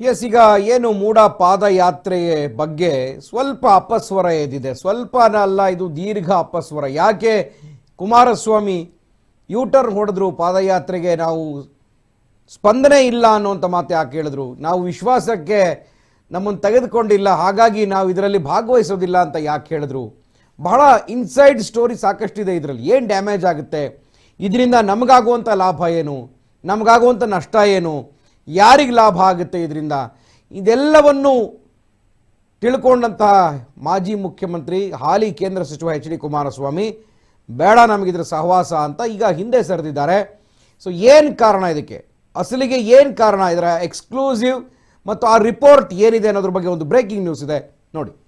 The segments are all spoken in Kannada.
ಎಸ್, ಈಗ ಏನು ಮೂಡ ಪಾದಯಾತ್ರೆಯ ಬಗ್ಗೆ ಸ್ವಲ್ಪ ಅಪಸ್ವರ ಎದ್ದಿದೆ. ಸ್ವಲ್ಪನ ಅಲ್ಲ, ಇದು ದೀರ್ಘ ಅಪಸ್ವರ. ಯಾಕೆ? ಕುಮಾರಸ್ವಾಮಿ ಯೂಟರ್ನ್ ಹೊಡೆದ್ರು ಪಾದಯಾತ್ರೆಗೆ, ನಾವು ಸ್ಪಂದನೆ ಇಲ್ಲ ಅನ್ನೋಂಥ ಮಾತು ಯಾಕೆ ಹೇಳಿದ್ರು? ನಾವು ವಿಶ್ವಾಸಕ್ಕೆ ನಮ್ಮನ್ನು ತೆಗೆದುಕೊಂಡಿಲ್ಲ, ಹಾಗಾಗಿ ನಾವು ಇದರಲ್ಲಿ ಭಾಗವಹಿಸೋದಿಲ್ಲ ಅಂತ ಯಾಕೆ ಹೇಳಿದ್ರು? ಬಹಳ ಇನ್ಸೈಡ್ ಸ್ಟೋರಿ ಸಾಕಷ್ಟಿದೆ ಇದರಲ್ಲಿ. ಏನು ಡ್ಯಾಮೇಜ್ ಆಗುತ್ತೆ? ಇದರಿಂದ ನಮಗಾಗುವಂಥ ಲಾಭ ಏನು? ನಮಗಾಗುವಂಥ ನಷ್ಟ ಏನು? ಯಾರಿಗೆ ಲಾಭ ಆಗುತ್ತೆ ಇದರಿಂದ? ಇದೆಲ್ಲವನ್ನು ತಿಳ್ಕೊಂಡಂತಹ ಮಾಜಿ ಮುಖ್ಯಮಂತ್ರಿ, ಹಾಲಿ ಕೇಂದ್ರ ಸಚಿವ ಎಚ್ ಡಿ ಕುಮಾರಸ್ವಾಮಿ, ಬೇಡ ನಮಗಿದ್ರ ಸಹವಾಸ ಅಂತ ಈಗ ಹಿಂದೆ ಸರಿದಿದ್ದಾರೆ. ಸೊ ಏನು ಕಾರಣ ಇದಕ್ಕೆ? ಅಸಲಿಗೆ ಏನು ಕಾರಣ ಇದರ? ಎಕ್ಸ್ಕ್ಲೂಸಿವ್ ಮತ್ತು ಆ ರಿಪೋರ್ಟ್ ಏನಿದೆ ಅನ್ನೋದ್ರ ಬಗ್ಗೆ ಒಂದು ಬ್ರೇಕಿಂಗ್ ನ್ಯೂಸ್ ಇದೆ. ನೋಡಿ.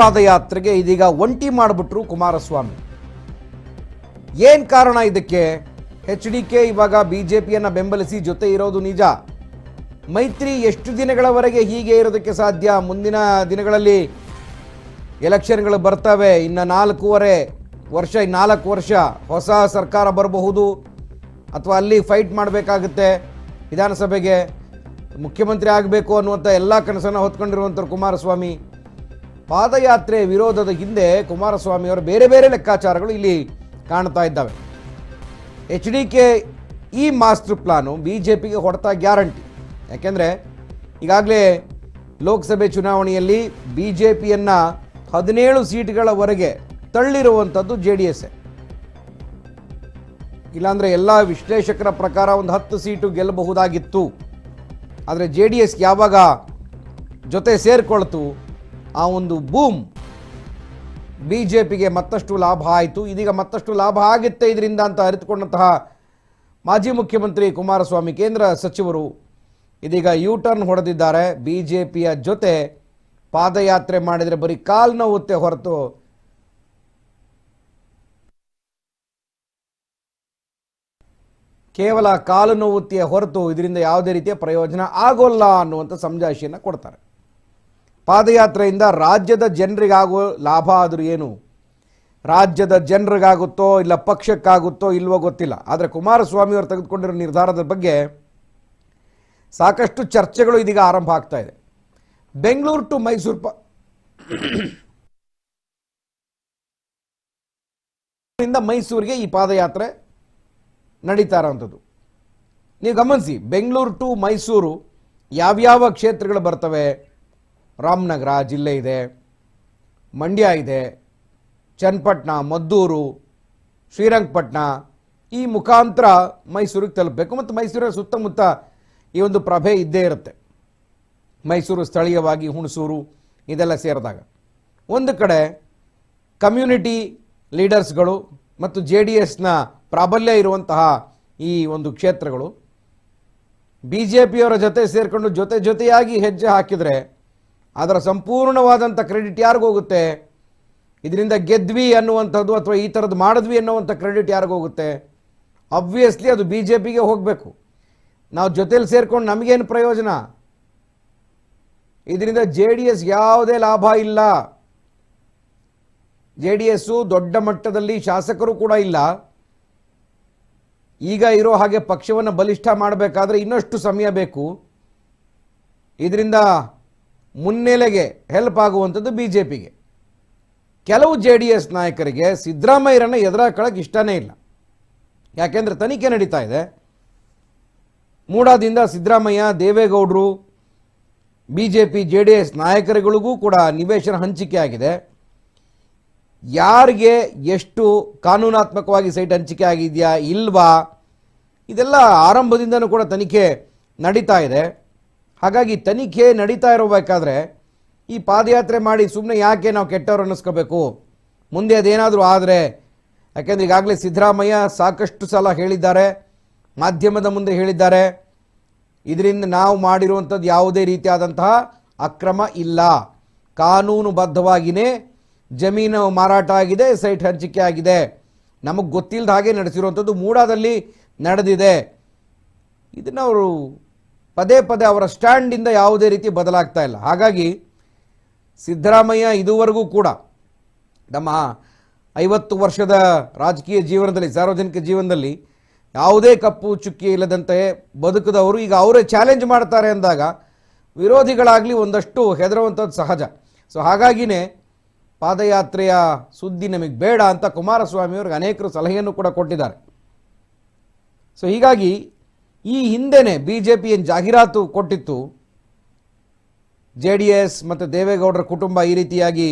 ಪಾದಯಾತ್ರೆಗೆ ಇದೀಗ ಒಂಟಿ ಮಾಡಿಬಿಟ್ರು ಕುಮಾರಸ್ವಾಮಿ. ಏನ್ ಕಾರಣ ಇದಕ್ಕೆ? ಎಚ್ ಡಿ ಕೆ ಇವಾಗ ಬಿಜೆಪಿಯನ್ನ ಬೆಂಬಲಿಸಿ ಜೊತೆ ಇರೋದು ನಿಜ. ಮೈತ್ರಿ ಎಷ್ಟು ದಿನಗಳವರೆಗೆ ಹೀಗೆ ಇರೋದಕ್ಕೆ ಸಾಧ್ಯ? ಮುಂದಿನ ದಿನಗಳಲ್ಲಿ ಎಲೆಕ್ಷನ್ಗಳು ಬರ್ತವೆ, ಇನ್ನು ನಾಲ್ಕೂವರೆ ವರ್ಷ ನಾಲ್ಕು ವರ್ಷ ಹೊಸ ಸರ್ಕಾರ ಬರಬಹುದು. ಅಥವಾ ಅಲ್ಲಿ ಫೈಟ್ ಮಾಡಬೇಕಾಗುತ್ತೆ ವಿಧಾನಸಭೆಗೆ. ಮುಖ್ಯಮಂತ್ರಿ ಆಗಬೇಕು ಅನ್ನುವಂಥ ಎಲ್ಲ ಕನಸನ್ನು ಹೊತ್ಕೊಂಡಿರುವಂಥ ಕುಮಾರಸ್ವಾಮಿ. ಪಾದಯಾತ್ರೆ ವಿರೋಧದ ಹಿಂದೆ ಕುಮಾರಸ್ವಾಮಿ ಅವರು ಬೇರೆ ಬೇರೆ ಲೆಕ್ಕಾಚಾರಗಳು ಇಲ್ಲಿ ಕಾಣ್ತಾ ಇದ್ದಾವೆ. ಎಚ್ ಡಿ ಕೆ ಈ ಮಾಸ್ಟರ್ ಪ್ಲಾನು ಬಿ ಜೆ ಪಿಗೆ ಹೊಡೆತ ಗ್ಯಾರಂಟಿ. ಯಾಕೆಂದರೆ ಈಗಾಗಲೇ ಲೋಕಸಭೆ ಚುನಾವಣೆಯಲ್ಲಿ ಬಿ ಜೆ ಪಿಯನ್ನು ಹದಿನೇಳು ಸೀಟ್ಗಳವರೆಗೆ ತಳ್ಳಿರುವಂಥದ್ದು ಜೆ ಡಿ ಎಸ್ ಇಲ್ಲಾಂದರೆ ಎಲ್ಲ ವಿಶ್ಲೇಷಕರ ಪ್ರಕಾರ ಒಂದು ಹತ್ತು ಸೀಟು ಗೆಲ್ಲಬಹುದಾಗಿತ್ತು. ಆದರೆ ಜೆ ಡಿ ಎಸ್ ಯಾವಾಗ ಜೊತೆ ಸೇರಿಕೊಳ್ತು ಆ ಒಂದು ಬೂಮ್ ಬಿ ಜೆ ಪಿಗೆ ಮತ್ತಷ್ಟು ಲಾಭ ಆಯಿತು. ಇದೀಗ ಮತ್ತಷ್ಟು ಲಾಭ ಆಗುತ್ತೆ ಇದರಿಂದ ಅಂತ ಅರಿತುಕೊಂಡಂತಹ ಮಾಜಿ ಮುಖ್ಯಮಂತ್ರಿ ಕುಮಾರಸ್ವಾಮಿ ಕೇಂದ್ರ ಸಚಿವರು ಇದೀಗ ಯೂ ಟರ್ನ್ ಹೊಡೆದಿದ್ದಾರೆ. ಬಿ ಜೆ ಪಿಯ ಜೊತೆ ಪಾದಯಾತ್ರೆ ಮಾಡಿದರೆ ಬರೀ ಕಾಲು ನೋವುತ್ತೆ ಹೊರತು. ಕೇವಲ ಕಾಲು ನೋವುತ್ತಿಯ ಹೊರತು ಇದರಿಂದ ಯಾವುದೇ ರೀತಿಯ ಪ್ರಯೋಜನ ಆಗೋಲ್ಲ ಅನ್ನುವಂಥ ಸಮಜಾಯಿಷಿಯನ್ನು ಕೊಡ್ತಾರೆ. ಪಾದಯಾತ್ರೆಯಿಂದ ರಾಜ್ಯದ ಜನರಿಗಾಗೋ ಲಾಭ ಆದರೂ ಏನು? ರಾಜ್ಯದ ಜನರಿಗಾಗುತ್ತೋ ಇಲ್ಲ ಪಕ್ಷಕ್ಕಾಗುತ್ತೋ ಇಲ್ವೋ ಗೊತ್ತಿಲ್ಲ. ಆದರೆ ಕುಮಾರಸ್ವಾಮಿ ಅವರು ತೆಗೆದುಕೊಂಡಿರೋ ನಿರ್ಧಾರದ ಬಗ್ಗೆ ಸಾಕಷ್ಟು ಚರ್ಚೆಗಳು ಇದೀಗ ಆರಂಭ ಆಗ್ತಾ ಇದೆ. ಬೆಂಗಳೂರು ಟು ಮೈಸೂರು ಪ ಮೈಸೂರಿಗೆ ಈ ಪಾದಯಾತ್ರೆ ನಡೀತಾ ಇರೋವಂಥದ್ದು ನೀವು ಗಮನಿಸಿ, ಬೆಂಗಳೂರು ಟು ಮೈಸೂರು ಯಾವ್ಯಾವ ಕ್ಷೇತ್ರಗಳು ಬರ್ತವೆ? ರಾಮನಗರ ಜಿಲ್ಲೆ ಇದೆ, ಮಂಡ್ಯ ಇದೆ, ಚನ್ನಪಟ್ಟಣ, ಮದ್ದೂರು, ಶ್ರೀರಂಗಪಟ್ಟಣ, ಈ ಮುಖಾಂತರ ಮೈಸೂರಿಗೆ ತಲುಪಬೇಕು. ಮತ್ತು ಮೈಸೂರಿನ ಸುತ್ತಮುತ್ತ ಈ ಒಂದು ಪ್ರಭೆ ಇದ್ದೇ ಇರುತ್ತೆ. ಮೈಸೂರು ಸ್ಥಳೀಯವಾಗಿ ಹುಣಸೂರು ಇದೆಲ್ಲ ಸೇರಿದಾಗ. ಒಂದು ಕಡೆ ಕಮ್ಯುನಿಟಿ ಲೀಡರ್ಸ್ಗಳು ಮತ್ತು ಜೆ ಡಿ ಎಸ್ನ ಪ್ರಾಬಲ್ಯ ಇರುವಂತಹ ಈ ಒಂದು ಕ್ಷೇತ್ರಗಳು, ಬಿ ಜೆ ಪಿಯವರ ಜೊತೆ ಸೇರಿಕೊಂಡು ಜೊತೆ ಜೊತೆಯಾಗಿ ಹೆಜ್ಜೆ ಹಾಕಿದರೆ ಅದರ ಸಂಪೂರ್ಣವಾದಂಥ ಕ್ರೆಡಿಟ್ ಯಾರಿಗೋಗುತ್ತೆ ಇದರಿಂದ ಗೆದ್ವಿ ಅನ್ನುವಂಥದ್ದು ಅಥವಾ ಈ ಥರದ್ದು ಮಾಡಿದ್ವಿ ಅನ್ನುವಂಥ ಕ್ರೆಡಿಟ್ ಯಾರಿಗೋಗುತ್ತೆ ಅಬ್ವಿಯಸ್ಲಿ ಅದು ಬಿ ಜೆ ಪಿಗೆ ಹೋಗಬೇಕು. ನಾವು ಜೊತೇಲಿ ಸೇರ್ಕೊಂಡು ನಮಗೇನು ಪ್ರಯೋಜನ? ಇದರಿಂದ ಜೆ ಡಿ ಎಸ್ ಯಾವುದೇ ಲಾಭ ಇಲ್ಲ. ಜೆ ಡಿ ಎಸ್ಸು ದೊಡ್ಡ ಮಟ್ಟದಲ್ಲಿ ಶಾಸಕರು ಕೂಡ ಇಲ್ಲ. ಈಗ ಇರೋ ಹಾಗೆ ಪಕ್ಷವನ್ನು ಬಲಿಷ್ಠ ಮಾಡಬೇಕಾದ್ರೆ ಇನ್ನಷ್ಟು ಸಮಯ ಬೇಕು. ಇದರಿಂದ ಮುನ್ನೆಲೆಗೆ ಹೆಲ್ಪ್ ಆಗುವಂಥದ್ದು ಬಿ ಜೆ ಪಿಗೆ ಕೆಲವು ಜೆ ಡಿ ಎಸ್ ನಾಯಕರಿಗೆ ಸಿದ್ದರಾಮಯ್ಯರನ್ನು ಎದುರಾಕೊಳ್ಳೋಕೆ ಇಷ್ಟನೇ ಇಲ್ಲ. ಯಾಕೆಂದರೆ ತನಿಖೆ ನಡೀತಾ ಇದೆ. ಮೂಡಾದಿಂದ ಸಿದ್ದರಾಮಯ್ಯ, ದೇವೇಗೌಡರು B J P J D S ನಾಯಕರುಗಳಿಗೂ ಕೂಡ ನಿವೇಶನ ಹಂಚಿಕೆ ಆಗಿದೆ. ಯಾರಿಗೆ ಎಷ್ಟು ಕಾನೂನಾತ್ಮಕವಾಗಿ ಸೈಟ್ ಹಂಚಿಕೆ ಆಗಿದೆಯಾ, ಇಲ್ವಾ, ಇದೆಲ್ಲ ಆರಂಭದಿಂದನೂ ಕೂಡ ತನಿಖೆ ನಡೀತಾ ಇದೆ. ಹಾಗಾಗಿ ತನಿಖೆ ನಡೀತಾ ಇರಬೇಕಾದ್ರೆ ಈ ಪಾದಯಾತ್ರೆ ಮಾಡಿ ಸುಮ್ಮನೆ ಯಾಕೆ ನಾವು ಕೆಟ್ಟವ್ರು ಅನ್ನಿಸ್ಕೋಬೇಕು? ಮುಂದೆ ಅದೇನಾದರೂ ಆದರೆ, ಯಾಕೆಂದರೆ ಈಗಾಗಲೇ ಸಿದ್ದರಾಮಯ್ಯ ಸಾಕಷ್ಟು ಸಲ ಹೇಳಿದ್ದಾರೆ, ಮಾಧ್ಯಮದ ಮುಂದೆ ಹೇಳಿದ್ದಾರೆ. ಇದರಿಂದ ನಾವು ಮಾಡಿರುವಂಥದ್ದು ಯಾವುದೇ ರೀತಿಯಾದಂತಹ ಅಕ್ರಮ ಇಲ್ಲ. ಕಾನೂನುಬದ್ಧವಾಗಿಯೇ ಜಮೀನು ಮಾರಾಟ ಆಗಿದೆ, ಸೈಟ್ ಹಂಚಿಕೆ ಆಗಿದೆ. ನಮಗೆ ಗೊತ್ತಿಲ್ಲದ ಹಾಗೆ ನಡೆಸಿರುವಂಥದ್ದು ಮೂಡಾದಲ್ಲಿ ನಡೆದಿದೆ. ಇದನ್ನು ಅವರು ಪದೇ ಪದೇ ಅವರ ಸ್ಟ್ಯಾಂಡಿಂದ ಯಾವುದೇ ರೀತಿ ಬದಲಾಗ್ತಾ ಇಲ್ಲ. ಹಾಗಾಗಿ ಸಿದ್ದರಾಮಯ್ಯ ಇದುವರೆಗೂ ಕೂಡ ನಮ್ಮ ಐವತ್ತು ವರ್ಷದ ರಾಜಕೀಯ ಜೀವನದಲ್ಲಿ, ಸಾರ್ವಜನಿಕ ಜೀವನದಲ್ಲಿ ಯಾವುದೇ ಕಪ್ಪು ಚುಕ್ಕಿ ಇಲ್ಲದಂತೆ ಬದುಕಿದವರು ಈಗ ಅವರೇ ಚಾಲೆಂಜ್ ಮಾಡ್ತಾರೆ ಅಂದಾಗ ವಿರೋಧಿಗಳಾಗಲಿ ಒಂದಷ್ಟು ಹೆದರುವಂಥದ್ದು ಸಹಜ. ಸೊ ಹಾಗಾಗಿನೇ ಪಾದಯಾತ್ರೆಯ ಸುದ್ದಿ ನಮಗೆ ಬೇಡ ಅಂತ ಕುಮಾರಸ್ವಾಮಿ ಅವ್ರಿಗೆ ಅನೇಕರು ಸಲಹೆಯನ್ನು ಕೂಡ ಕೊಟ್ಟಿದ್ದಾರೆ. ಸೊ ಹೀಗಾಗಿ ಈ ಹಿಂದೆನೇ ಬಿ ಜೆ ಪಿ ಏನು ಜಾಹೀರಾತು ಕೊಟ್ಟಿತ್ತು. ಜೆ ಡಿ ಎಸ್ ಮತ್ತು ದೇವೇಗೌಡರ ಕುಟುಂಬ ಈ ರೀತಿಯಾಗಿ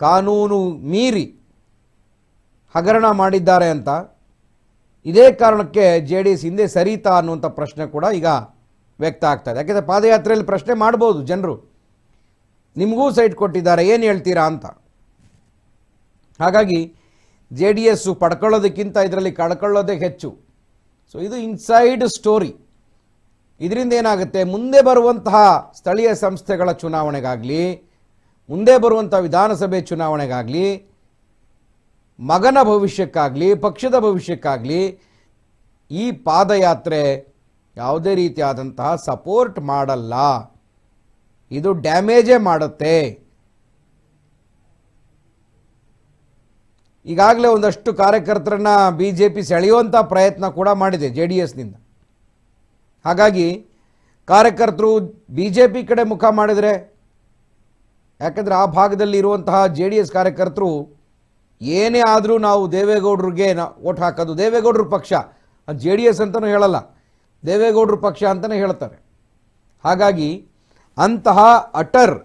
ಕಾನೂನು ಮೀರಿ ಹಗರಣ ಮಾಡಿದ್ದಾರೆ ಅಂತ. ಇದೇ ಕಾರಣಕ್ಕೆ ಜೆ ಡಿ ಎಸ್ ಹಿಂದೆ ಸರಿತಾ ಅನ್ನುವಂಥ ಪ್ರಶ್ನೆ ಕೂಡ ಈಗ ವ್ಯಕ್ತ ಆಗ್ತಾ ಇದೆ. ಯಾಕೆಂದರೆ ಪಾದಯಾತ್ರೆಯಲ್ಲಿ ಪ್ರಶ್ನೆ ಮಾಡ್ಬೋದು ಜನರು. ನಿಮಗೂ ಸೈಟ್ ಕೊಟ್ಟಿದ್ದಾರೆ, ಏನು ಹೇಳ್ತೀರಾ ಅಂತ. ಹಾಗಾಗಿ ಜೆ ಡಿ ಎಸ್ಸು ಪಡ್ಕೊಳ್ಳೋದಕ್ಕಿಂತ ಇದರಲ್ಲಿ ಕಳ್ಕೊಳ್ಳೋದೇ ಹೆಚ್ಚು. ಸೊ ಇದು ಇನ್ಸೈಡ್ ಸ್ಟೋರಿ ಇದರಿಂದ ಏನಾಗುತ್ತೆ? ಮುಂದೆ ಬರುವಂತಹ ಸ್ಥಳೀಯ ಸಂಸ್ಥೆಗಳ ಚುನಾವಣೆಗಾಗಲಿ, ಮುಂದೆ ಬರುವಂಥ ವಿಧಾನಸಭೆ ಚುನಾವಣೆಗಾಗಲಿ, ಮಗನ ಭವಿಷ್ಯಕ್ಕಾಗಲಿ, ಪಕ್ಷದ ಭವಿಷ್ಯಕ್ಕಾಗಲಿ, ಈ ಪಾದಯಾತ್ರೆ ಯಾವುದೇ ರೀತಿಯಾದಂತಹ ಸಪೋರ್ಟ್ ಮಾಡಲ್ಲ. ಇದು ಡ್ಯಾಮೇಜೇ ಮಾಡುತ್ತೆ. ಈಗಾಗಲೇ ಒಂದಷ್ಟು ಕಾರ್ಯಕರ್ತರನ್ನು ಬಿ ಜೆ ಪಿ ಸೆಳೆಯುವಂಥ ಪ್ರಯತ್ನ ಕೂಡ ಮಾಡಿದೆ ಜೆ ಡಿ ಎಸ್ನಿಂದ ಹಾಗಾಗಿ ಕಾರ್ಯಕರ್ತರು ಬಿ ಜೆ ಪಿ ಕಡೆ ಮುಖ ಮಾಡಿದರೆ, ಯಾಕಂದರೆ ಆ ಭಾಗದಲ್ಲಿ ಇರುವಂತಹ ಜೆ ಡಿ ಎಸ್ ಕಾರ್ಯಕರ್ತರು ಏನೇ ಆದರೂ ನಾವು ದೇವೇಗೌಡರಿಗೆ ನಾ ಓಟ್ ಹಾಕೋದು, ದೇವೇಗೌಡರ ಪಕ್ಷ, ಅದು ಜೆ ಡಿ ಎಸ್ ಅಂತಲೂ ಹೇಳಲ್ಲ, ದೇವೇಗೌಡರ ಪಕ್ಷ ಅಂತಲೇ ಹೇಳ್ತಾರೆ. ಹಾಗಾಗಿ ಅಂತಹ ಅಟರ್,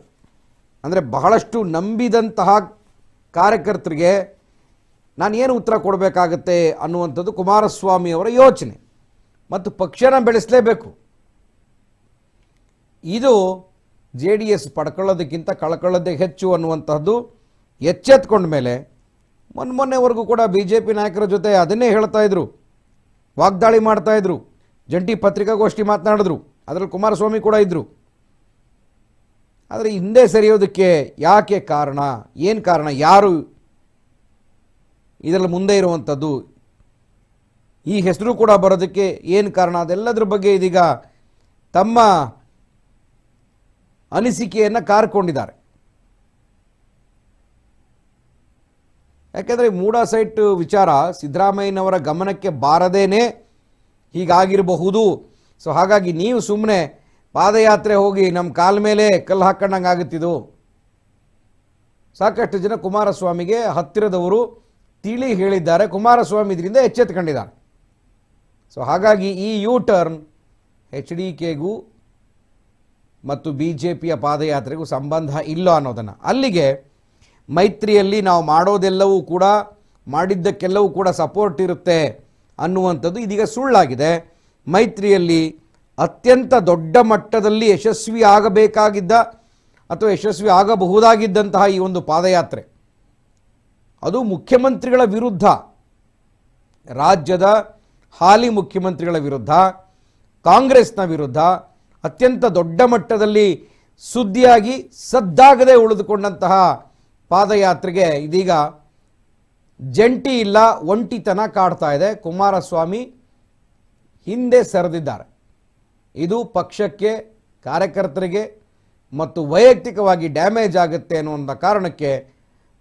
ಅಂದರೆ ಬಹಳಷ್ಟು ನಂಬಿದಂತಹ ಕಾರ್ಯಕರ್ತರಿಗೆ ನಾನು ಏನು ಉತ್ತರ ಕೊಡಬೇಕಾಗತ್ತೆ ಅನ್ನುವಂಥದ್ದು ಕುಮಾರಸ್ವಾಮಿ ಅವರ ಯೋಚನೆ. ಮತ್ತು ಪಕ್ಷನ ಬೆಳೆಸಲೇಬೇಕು. ಇದು ಜೆ ಡಿ ಎಸ್ ಪಡ್ಕೊಳ್ಳೋದಕ್ಕಿಂತ ಕಳ್ಕೊಳ್ಳೋದೇ ಹೆಚ್ಚು ಅನ್ನುವಂಥದ್ದು ಎಚ್ಚೆತ್ಕೊಂಡ ಮೇಲೆ ಮೊನ್ನೆ ಮೊನ್ನೆವರೆಗೂ ಕೂಡ ಬಿ ಜೆ ಪಿ ನಾಯಕರ ಜೊತೆ ಅದನ್ನೇ ಹೇಳ್ತಾ ಇದ್ರು. ವಾಗ್ದಾಳಿ ಮಾಡ್ತಾ ಇದ್ರು. ಜಂಟಿ ಪತ್ರಿಕಾಗೋಷ್ಠಿ ಮಾತನಾಡಿದ್ರು. ಅದರಲ್ಲಿ ಕುಮಾರಸ್ವಾಮಿ ಕೂಡ ಇದ್ದರು ಆದರೆ ಹಿಂದೆ ಸರಿಯೋದಕ್ಕೆ ಯಾಕೆ ಕಾರಣ? ಏನು ಕಾರಣ? ಯಾರು ಇದರಲ್ಲಿ ಮುಂದೆ ಇರುವಂಥದ್ದು. ಈ ಹೆಸರು ಕೂಡ ಬರೋದಕ್ಕೆ ಏನು ಕಾರಣ? ಅದೆಲ್ಲದ್ರ ಬಗ್ಗೆ ಇದೀಗ ತಮ್ಮ ಅನಿಸಿಕೆಯನ್ನು ಕಾರ್ಕೊಂಡಿದ್ದಾರೆ. ಯಾಕೆಂದರೆ ಮೂಡಾ ಸೈಟ್ ವಿಚಾರ ಸಿದ್ದರಾಮಯ್ಯನವರ ಗಮನಕ್ಕೆ ಬಾರದೇನೆ ಹೀಗಾಗಿರಬಹುದು. ಸೊ ಹಾಗಾಗಿ ನೀವು ಸುಮ್ಮನೆ ಪಾದಯಾತ್ರೆ ಹೋಗಿ ನಮ್ಮ ಕಾಲ ಮೇಲೆ ಕಲ್ಲು ಹಾಕೊಂಡಂಗೆ ಆಗುತ್ತಿದ್ದು ಸಾಕಷ್ಟು ಜನ ಕುಮಾರಸ್ವಾಮಿಗೆ ಹತ್ತಿರದವರು ತಿಳಿ ಹೇಳಿದ್ದಾರೆ. ಕುಮಾರಸ್ವಾಮಿ ಇದರಿಂದ ಎಚ್ಚೆತ್ಕೊಂಡಿದ್ದಾರೆ. ಸೊ ಹಾಗಾಗಿ ಈ ಯು ಟರ್ನ್ ಎಚ್ ಡಿ ಕೆಗೂ ಮತ್ತು ಬಿ ಜೆ ಪಿಯ ಪಾದಯಾತ್ರೆಗೂ ಸಂಬಂಧ ಇಲ್ಲ ಅನ್ನೋದನ್ನು. ಅಲ್ಲಿಗೆ ಮೈತ್ರಿಯಲ್ಲಿ ನಾವು ಮಾಡೋದೆಲ್ಲವೂ ಕೂಡ, ಮಾಡಿದ್ದಕ್ಕೆಲ್ಲವೂ ಕೂಡ ಸಪೋರ್ಟ್ ಇರುತ್ತೆ ಅನ್ನುವಂಥದ್ದು ಇದೀಗ ಸುಳ್ಳಾಗಿದೆ. ಮೈತ್ರಿಯಲ್ಲಿ ಅತ್ಯಂತ ದೊಡ್ಡ ಮಟ್ಟದಲ್ಲಿ ಯಶಸ್ವಿ ಆಗಬೇಕಾಗಿದ್ದ ಅಥವಾ ಯಶಸ್ವಿ ಆಗಬಹುದಾಗಿದ್ದಂತಹ ಈ ಒಂದು ಪಾದಯಾತ್ರೆ. ಅದು ಮುಖ್ಯಮಂತ್ರಿಗಳ ವಿರುದ್ಧ, ರಾಜ್ಯದ ಹಾಲಿ ಮುಖ್ಯಮಂತ್ರಿಗಳ ವಿರುದ್ಧ, ಕಾಂಗ್ರೆಸ್ನ ವಿರುದ್ಧ ಅತ್ಯಂತ ದೊಡ್ಡ ಮಟ್ಟದಲ್ಲಿ ಸುದ್ದಿಯಾಗಿ ಸದ್ದಾಗದೆ ಉಳಿದುಕೊಂಡಂತಹ ಪಾದಯಾತ್ರೆಗೆ ಇದೀಗ ಜಂಟಿ ಇಲ್ಲ, ಒಂಟಿತನ ಕಾಡ್ತಾ ಇದೆ. ಕುಮಾರಸ್ವಾಮಿ ಹಿಂದೆ ಸರಿದಿದ್ದಾರೆ. ಇದು ಪಕ್ಷಕ್ಕೆ, ಕಾರ್ಯಕರ್ತರಿಗೆ ಮತ್ತು ವೈಯಕ್ತಿಕವಾಗಿ ಡ್ಯಾಮೇಜ್ ಆಗುತ್ತೆ ಅನ್ನುವಂಥ ಕಾರಣಕ್ಕೆ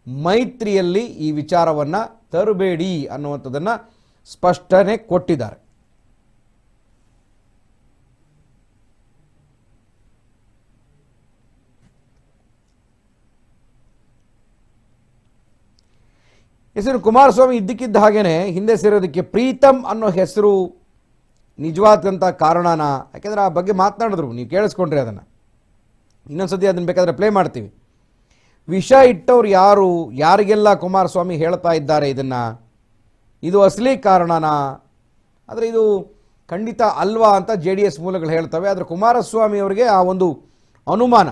ಮೈತ್ರಿಯಲ್ಲಿ ಈ ವಿಚಾರವನ್ನು ತರಬೇಡಿ ಅನ್ನುವಂಥದ್ದನ್ನು ಸ್ಪಷ್ಟನೆ ಕೊಟ್ಟಿದ್ದಾರೆ. ಹೆಸರು ಕುಮಾರಸ್ವಾಮಿ ಇದ್ದಕ್ಕಿದ್ದ ಹಾಗೇನೆ ಹಿಂದೆ ಸೇರೋದಕ್ಕೆ ಪ್ರೀತಮ್ ಅನ್ನೋ ಹೆಸರು ನಿಜವಾದಂಥ ಕಾರಣಾನ, ಯಾಕೆಂದರೆ ಆ ಬಗ್ಗೆ ಮಾತನಾಡಿದ್ರು, ನೀವು ಕೇಳಿಸ್ಕೊಂಡ್ರಿ ಅದನ್ನು. ಇನ್ನೊಂದ್ಸತಿ ಅದನ್ನು ಬೇಕಾದರೆ ಪ್ಲೇ ಮಾಡ್ತೀವಿ. ವಿಷ ಇಟ್ಟವ್ರು ಯಾರು, ಯಾರಿಗೆಲ್ಲ ಕುಮಾರಸ್ವಾಮಿ ಹೇಳ್ತಾ ಇದ್ದಾರೆ ಇದನ್ನು? ಇದು ಅಸಲಿ ಕಾರಣನಾ? ಆದರೆ ಇದು ಖಂಡಿತ ಅಲ್ವಾ ಅಂತ ಜೆ ಡಿ ಎಸ್ ಮೂಲಗಳು ಹೇಳ್ತವೆ. ಆದರೆ ಕುಮಾರಸ್ವಾಮಿ ಅವರಿಗೆ ಆ ಒಂದು ಅನುಮಾನ.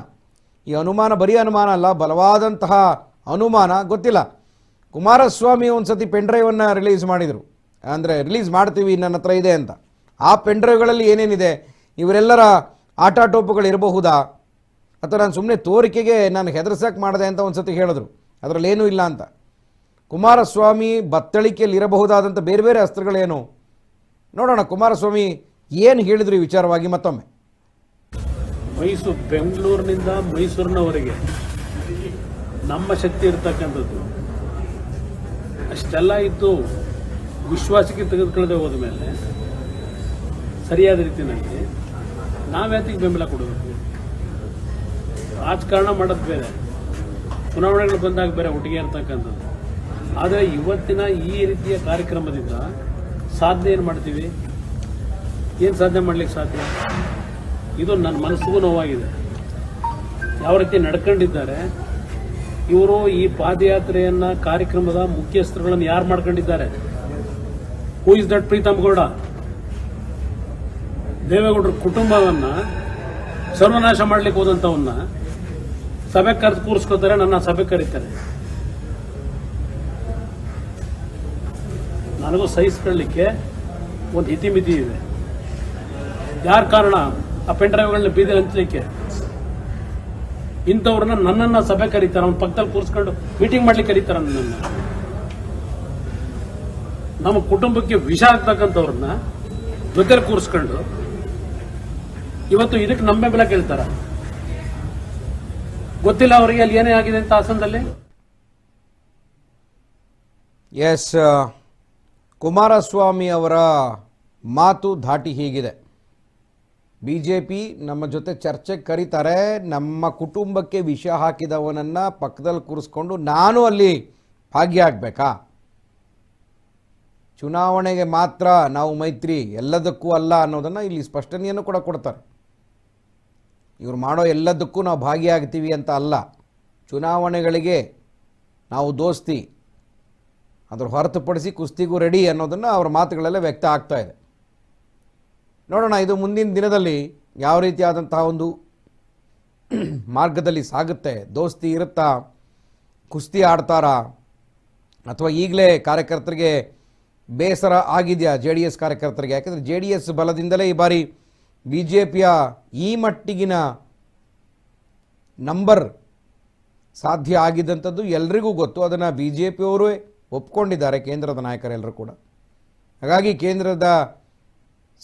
ಈ ಅನುಮಾನ ಬರೀ ಅನುಮಾನ ಅಲ್ಲ, ಬಲವಾದಂತಹ ಅನುಮಾನ ಗೊತ್ತಿಲ್ಲ. ಕುಮಾರಸ್ವಾಮಿ ಒಂದು ಸತಿ ಪೆನ್ಡ್ರೈವನ್ನು ರಿಲೀಸ್ ಮಾಡಿದರು. ಅಂದರೆ ರಿಲೀಸ್ ಮಾಡ್ತೀವಿ, ನನ್ನ ಹತ್ರ ಇದೆ ಅಂತ. ಆ ಪೆನ್ಡ್ರೈವ್ಗಳಲ್ಲಿ ಏನೇನಿದೆ? ಇವರೆಲ್ಲರ ಆಟಾಟೋಪುಗಳು ಇರಬಹುದಾ? ಅಥವಾ ನಾನು ಸುಮ್ಮನೆ ತೋರಿಕೆಗೆ ನಾನು ಹೆದರ್ಸಕ್ಕೆ ಮಾಡಿದೆ ಅಂತ ಒಂದು ಸತಿ ಹೇಳಿದ್ರು. ಅದರಲ್ಲಿ ಏನೂ ಇಲ್ಲ ಅಂತ. ಕುಮಾರಸ್ವಾಮಿ ಬತ್ತಳಿಕೆಯಲ್ಲಿ ಇರಬಹುದಾದಂಥ ಬೇರೆ ಬೇರೆ ಅಸ್ತ್ರಗಳೇನು? ನೋಡೋಣ, ಕುಮಾರಸ್ವಾಮಿ ಏನು ಹೇಳಿದ್ರು ಈ ವಿಚಾರವಾಗಿ ಮತ್ತೊಮ್ಮೆ? ಮೈಸೂರು, ಬೆಂಗಳೂರಿನಿಂದ ಮೈಸೂರಿನವರೆಗೆ ನಮ್ಮ ಶಕ್ತಿ ಇರತಕ್ಕಂಥದ್ದು. ಅಷ್ಟೆಲ್ಲ ಇದ್ದು ವಿಶ್ವಾಸಕ್ಕೆ ತೆಗೆದುಕೊಳ್ಳದೆ ಹೋದ ಮೇಲೆ ಸರಿಯಾದ ರೀತಿಯಲ್ಲಿ ನಾವ್ಯಾತಿಗೆ ಬೆಂಬಲ ಕೊಡಬೇಕು. ರಾಜಕಾರಣ ಮಾಡೋದು ಬೇರೆ. ಚುನಾವಣೆಗಳು ಬಂದಾಗ ಬೇರೆ ಒಟ್ಟಿಗೆ ಇರ್ತಕ್ಕಂಥದ್ದು. ಆದರೆ ಇವತ್ತಿನ ಈ ರೀತಿಯ ಕಾರ್ಯಕ್ರಮದಿಂದ ಸಾಧನೆ ಏನು ಮಾಡ್ತೀವಿ? ಏನು ಸಾಧನೆ ಮಾಡ್ಲಿಕ್ಕೆ ಸಾಧ್ಯ? ಇದು ನನ್ನ ಮನಸ್ಸಿಗೂ ನೋವಾಗಿದೆ. ಯಾವ ರೀತಿ ನಡ್ಕೊಂಡಿದ್ದಾರೆ? ಇವರು ಈ ಪಾದಯಾತ್ರೆಯನ್ನ, ಕಾರ್ಯಕ್ರಮದ ಮುಖ್ಯಸ್ಥರುಗಳನ್ನು ಯಾರು ಮಾಡ್ಕೊಂಡಿದ್ದಾರೆ? Who is that Preetham Gowda? ದೇವೇಗೌಡರ ಕುಟುಂಬವನ್ನು ಸರ್ವನಾಶ ಮಾಡ್ಲಿಕ್ಕೆ ಹೋದಂತವನ್ನ ಸಭೆ ಕರೆದು ಕೂರಿಸ್ಕೋತಾರೆ, ನನ್ನ ಸಭೆ ಕರೀತಾರೆ. ನನಗೂ ಸಹಿಸ್ಕೊಳ್ಳಿಕ್ಕೆ ಒಂದು ಇತಿಮಿತಿ ಇದೆ. ಯಾರ ಕಾರಣ? ಆ ಪೆನ್ ಡ್ರೈವ್ಗಳನ್ನ ಬೀದಿ ಹಂಚಲಿಕ್ಕೆ. ಇಂಥವ್ರನ್ನ ನನ್ನನ್ನ ಸಭೆ ಕರೀತಾರೆ, ಅವ್ನ ಪಕ್ಕದಲ್ಲಿ ಕೂರಿಸ್ಕೊಂಡು ಮೀಟಿಂಗ್ ಮಾಡ್ಲಿಕ್ಕೆ ಕರೀತಾರೆ ನನ್ನನ್ನು. ನಮ್ಮ ಕುಟುಂಬಕ್ಕೆ ವಿಷ ಆಗ್ತಕ್ಕಂಥವ್ರನ್ನ ಜೊತೆಲಿ ಕೂರಿಸ್ಕೊಂಡು, ಇವತ್ತು ಇದಕ್ಕೆ ನಂಬೆ ಬೆಲೆ ಕೇಳ್ತಾರ? ಗೊತ್ತಿಲ್ಲ ಅವರಿಗೆ ಅಲ್ಲಿ ಏನೇ ಆಗಿದೆ ಅಂತ ಹಾಸನದಲ್ಲಿ? ಎಸ್ ಕುಮಾರಸ್ವಾಮಿ ಅವರ ಮಾತು ಧಾಟಿ ಹೀಗಿದೆ. ಬಿ ಜೆ ಪಿ ನಮ್ಮ ಜೊತೆ ಚರ್ಚೆಗೆ ಕರೀತಾರೆ. ನಮ್ಮ ಕುಟುಂಬಕ್ಕೆ ವಿಷ ಹಾಕಿದವನನ್ನು ಪಕ್ಕದಲ್ಲಿ ಕೂರಿಸ್ಕೊಂಡು ನಾನು ಅಲ್ಲಿ ಭಾಗಿಯಾಗಬೇಕಾ ಚುನಾವಣೆಗೆ ಮಾತ್ರ ನಾವು ಮೈತ್ರಿ, ಎಲ್ಲದಕ್ಕೂ ಅಲ್ಲ ಅನ್ನೋದನ್ನು ಇಲ್ಲಿ ಸ್ಪಷ್ಟನೆಯನ್ನು ಕೂಡ ಕೊಡ್ತಾರೆ. ಇವ್ರು ಮಾಡೋ ಎಲ್ಲದಕ್ಕೂ ನಾವು ಭಾಗಿಯಾಗ್ತೀವಿ ಅಂತ ಅಲ್ಲ. ಚುನಾವಣೆಗಳಿಗೆ ನಾವು ದೋಸ್ತಿ. ಅದ್ರ ಹೊರತುಪಡಿಸಿ ಕುಸ್ತಿಗೂ ರೆಡಿ ಅನ್ನೋದನ್ನು ಅವರ ಮಾತುಗಳೆಲ್ಲ ವ್ಯಕ್ತ ಆಗ್ತಾ ಇದೆ. ನೋಡೋಣ, ಇದು ಮುಂದಿನ ದಿನದಲ್ಲಿ ಯಾವ ರೀತಿಯಾದಂತಹ ಒಂದು ಮಾರ್ಗದಲ್ಲಿ ಸಾಗುತ್ತೆ? ದೋಸ್ತಿ ಇರುತ್ತಾ? ಕುಸ್ತಿ ಆಡ್ತಾರಾ? ಅಥವಾ ಈಗಲೇ ಕಾರ್ಯಕರ್ತರಿಗೆ ಬೇಸರ ಆಗಿದೆಯಾ? ಜೆ ಡಿ ಎಸ್ ಕಾರ್ಯಕರ್ತರಿಗೆ? ಯಾಕಂದರೆ ಜೆ ಎಸ್ ಬಲದಿಂದಲೇ ಈ ಬಾರಿ ಬಿ ಜೆ ಪಿಯ ಈ ಮಟ್ಟಿಗಿನ ನಂಬರ್ ಸಾಧ್ಯ ಆಗಿದ್ದಂಥದ್ದು ಎಲ್ರಿಗೂ ಗೊತ್ತು. ಅದನ್ನು ಬಿ ಜೆ ಪಿಯವರೇ ಒಪ್ಕೊಂಡಿದ್ದಾರೆ, ಕೇಂದ್ರದ ನಾಯಕರೆಲ್ಲರೂ ಕೂಡ. ಹಾಗಾಗಿ ಕೇಂದ್ರದ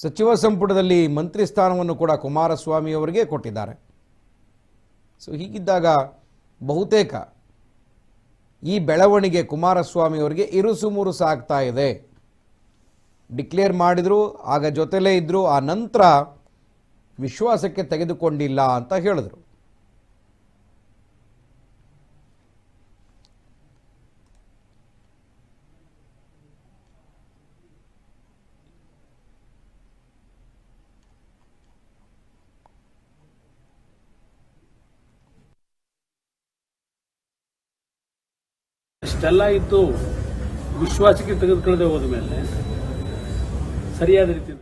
ಸಚಿವ ಸಂಪುಟದಲ್ಲಿ ಮಂತ್ರಿ ಸ್ಥಾನವನ್ನು ಕೂಡ ಕುಮಾರಸ್ವಾಮಿ ಅವರಿಗೆ ಕೊಟ್ಟಿದ್ದಾರೆ. ಸೊ ಹೀಗಿದ್ದಾಗ ಬಹುತೇಕ ಈ ಬೆಳವಣಿಗೆ ಕುಮಾರಸ್ವಾಮಿ ಅವರಿಗೆ ಇರುಸುಮುರುಸು ಆಗ್ತಾ ಇದೆ. ಡಿಕ್ಲೇರ್ ಮಾಡಿದರು, ಆಗ ಜೊತೆಲೇ ಇದ್ದರು ಆ ನಂತರ ವಿಶ್ವಾಸಕ್ಕೆ ತೆಗೆದುಕೊಂಡಿಲ್ಲ ಅಂತ ಹೇಳಿದರು. ಅಷ್ಟೆಲ್ಲ ಇದ್ದು ವಿಶ್ವಾಸಕ್ಕೆ ತೆಗೆದುಕೊಳ್ಳದೆ ಹೋದ ಮೇಲೆ ಸರಿಯಾದ ರೀತಿ